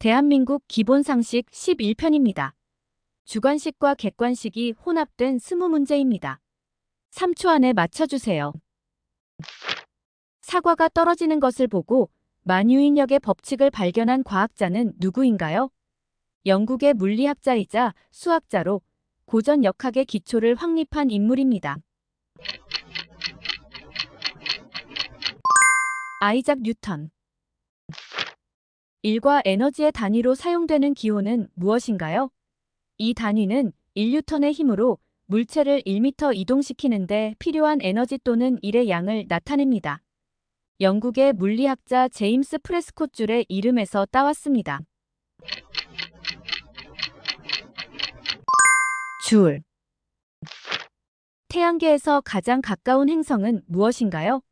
대한민국 기본상식 11편입니다. 주관식과 객관식이 혼합된 20문제입니다. 3초 안에 맞춰주세요. 사과가 떨어지는 것을 보고 만유인력의 법칙을 발견한 과학자는 누구인가요? 영국의 물리학자이자 수학자로 고전 역학의 기초를 확립한 인물입니다. 아이작 뉴턴 일과 에너지의 단위로 사용되는 기호는 무엇인가요? 이 단위는 1뉴턴의 힘으로 물체를 1m 이동시키는데 필요한 에너지 또는 일의 양을 나타냅니다. 영국의 물리학자 제임스 프레스콧 줄의 이름에서 따왔습니다. 줄 태양계에서 가장 가까운 행성은 무엇인가요?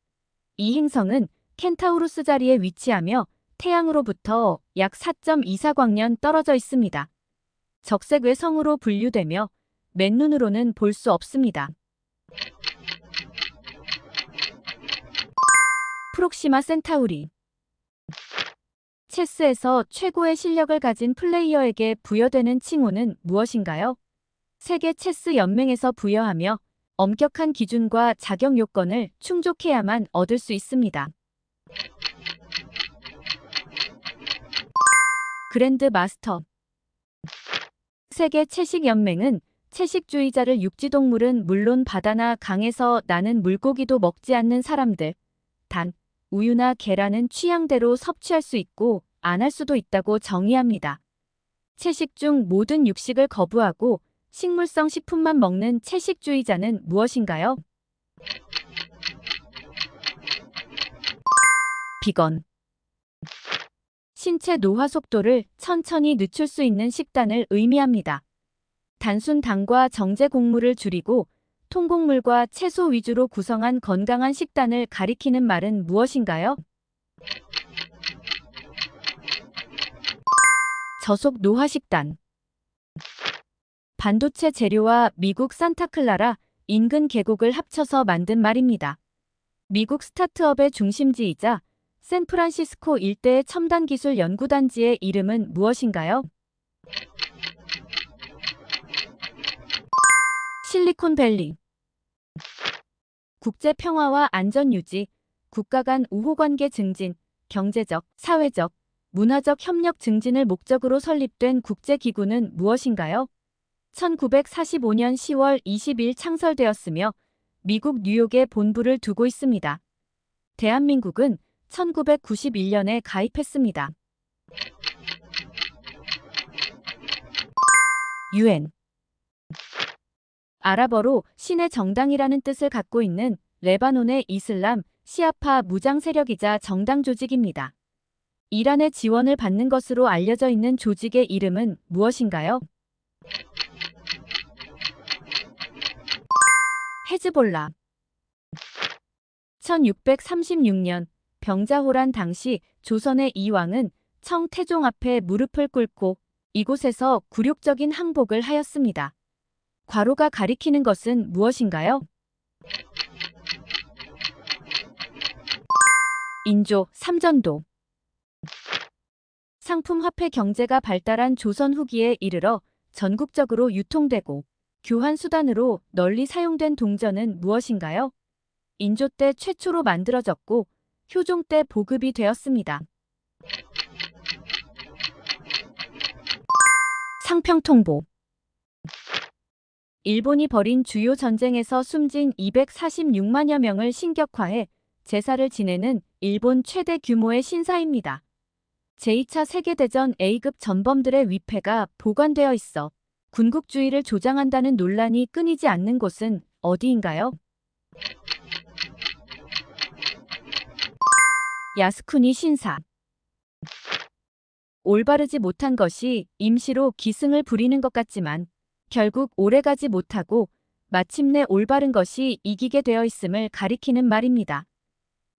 이 행성은 켄타우루스 자리에 위치하며 태양으로부터 약 4.24광년 떨어져 있습니다. 적색 외 성으로 분류되며 맨눈으로는 볼 수 없습니다. 프록시마 센타우리 체스에서 최고의 실력을 가진 플레이어에게 부여되는 칭호는 무엇인가요? 세계 체스 연맹에서 부여하며 엄격한 기준과 자격 요건을 충족해야만 얻을 수 있습니다. 그랜드 마스터 세계 채식 연맹은 채식주의자를 육지동물은 물론 바다나 강에서 나는 물고기도 먹지 않는 사람들, 단, 우유나 계란은 취향대로 섭취할 수 있고 안 할 수도 있다고 정의합니다. 채식 중 모든 육식을 거부하고 식물성 식품만 먹는 채식주의자는 무엇인가요? 비건 신체 노화 속도를 천천히 늦출 수 있는 식단을 의미합니다. 단순 당과 정제 곡물을 줄이고 통곡물과 채소 위주로 구성한 건강한 식단을 가리키는 말은 무엇인가요? 저속 노화 식단 반도체 재료와 미국 산타클라라 인근 계곡을 합쳐서 만든 말입니다. 미국 스타트업의 중심지이자 샌프란시스코 일대의 첨단 기술 연구단지의 이름은 무엇인가요? 실리콘밸리 국제 평화와 안전 유지, 국가 간 우호 관계 증진, 경제적, 사회적, 문화적 협력 증진을 목적으로 설립된 국제기구는 무엇인가요? 1945년 10월 20일 창설되었으며 미국 뉴욕에 본부를 두고 있습니다. 대한민국은 1991년에 가입했습니다. 유엔 아랍어로 신의 정당이라는 뜻을 갖고 있는 레바논의 이슬람 시아파 무장 세력이자 정당 조직입니다. 이란의 지원을 받는 것으로 알려져 있는 조직의 이름은 무엇인가요? 헤즈볼라 1636년 병자호란 당시 조선의 이왕은 청태종 앞에 무릎을 꿇고 이곳에서 굴욕적인 항복을 하였습니다. 괄호가 가리키는 것은 무엇인가요? 인조, 삼전도 상품 화폐 경제가 발달한 조선 후기에 이르러 전국적으로 유통되고 교환 수단으로 널리 사용된 동전은 무엇인가요? 인조 때 최초로 만들어졌고 효종 때 보급이 되었습니다. 상평통보 일본이 벌인 주요 전쟁에서 숨진 246만여 명을 신격화해 제사를 지내는 일본 최대 규모의 신사입니다. 제2차 세계대전 A급 전범들의 위패가 보관되어 있어 군국주의를 조장한다는 논란이 끊이지 않는 곳은 어디인가요? 야스쿠니 신사 올바르지 못한 것이 임시로 기승을 부리는 것 같지만 결국 오래가지 못하고 마침내 올바른 것이 이기게 되어 있음을 가리키는 말입니다.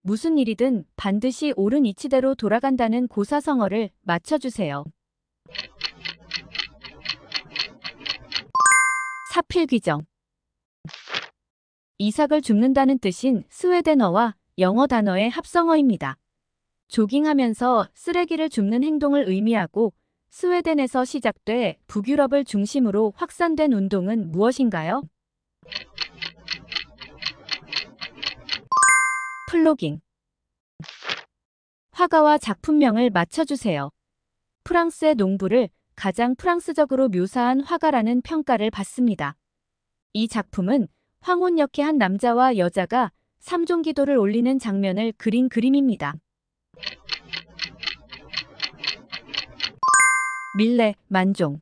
무슨 일이든 반드시 옳은 이치대로 돌아간다는 고사성어를 맞춰주세요. 사필귀정 이삭을 줍는다는 뜻인 스웨덴어와 영어 단어의 합성어입니다. 조깅하면서 쓰레기를 줍는 행동을 의미하고 스웨덴에서 시작돼 북유럽을 중심으로 확산된 운동은 무엇인가요? 플로깅 화가와 작품명을 맞춰주세요. 프랑스의 농부를 가장 프랑스적으로 묘사한 화가라는 평가를 받습니다. 이 작품은 황혼역의 한 남자와 여자가 삼종 기도를 올리는 장면을 그린 그림입니다. 밀레, 만종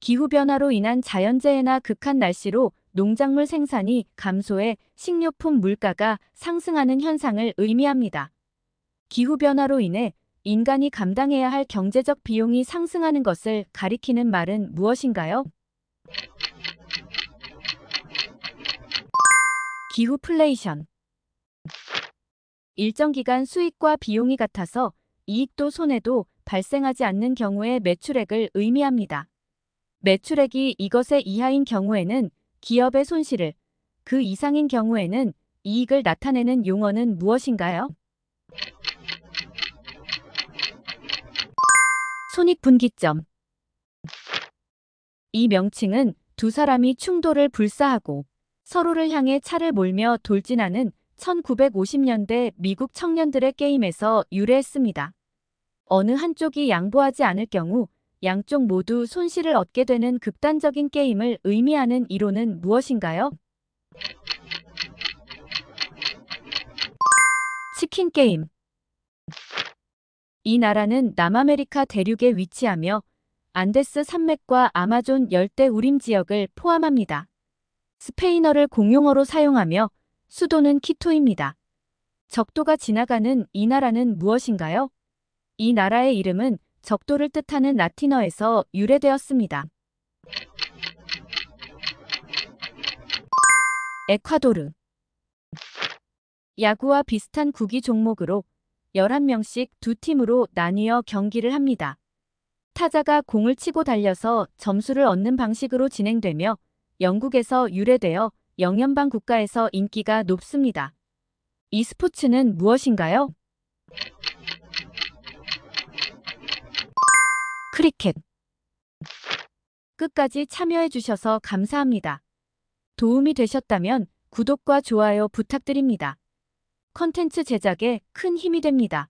기후변화로 인한 자연재해나 극한 날씨로 농작물 생산이 감소해 식료품 물가가 상승하는 현상을 의미합니다. 기후변화로 인해 인간이 감당해야 할 경제적 비용이 상승하는 것을 가리키는 말은 무엇인가요? 기후플레이션 일정 기간 수익과 비용이 같아서 이익도 손해도 발생하지 않는 경우의 매출액을 의미합니다. 매출액이 이것의 이하인 경우에는 기업의 손실을, 그 이상인 경우에는 이익을 나타내는 용어는 무엇인가요? 손익분기점 이 명칭은 두 사람이 충돌을 불사하고 서로를 향해 차를 몰며 돌진하는 1950년대 미국 청년들의 게임에서 유래했습니다. 어느 한쪽이 양보하지 않을 경우 양쪽 모두 손실을 얻게 되는 극단적인 게임을 의미하는 이론은 무엇인가요? 치킨 게임 이 나라는 남아메리카 대륙에 위치하며 안데스 산맥과 아마존 열대 우림 지역을 포함합니다. 스페인어를 공용어로 사용하며 수도는 키토입니다. 적도가 지나가는 이 나라는 무엇인가요? 이 나라의 이름은 적도를 뜻하는 라틴어에서 유래되었습니다. 에콰도르 야구와 비슷한 구기 종목으로 11명씩 두 팀으로 나뉘어 경기를 합니다. 타자가 공을 치고 달려서 점수를 얻는 방식으로 진행되며 영국에서 유래되어 영연방 국가에서 인기가 높습니다. 이 스포츠는 무엇인가요? 크리켓 끝까지 참여해주셔서 감사합니다. 도움이 되셨다면 구독과 좋아요 부탁드립니다. 컨텐츠 제작에 큰 힘이 됩니다.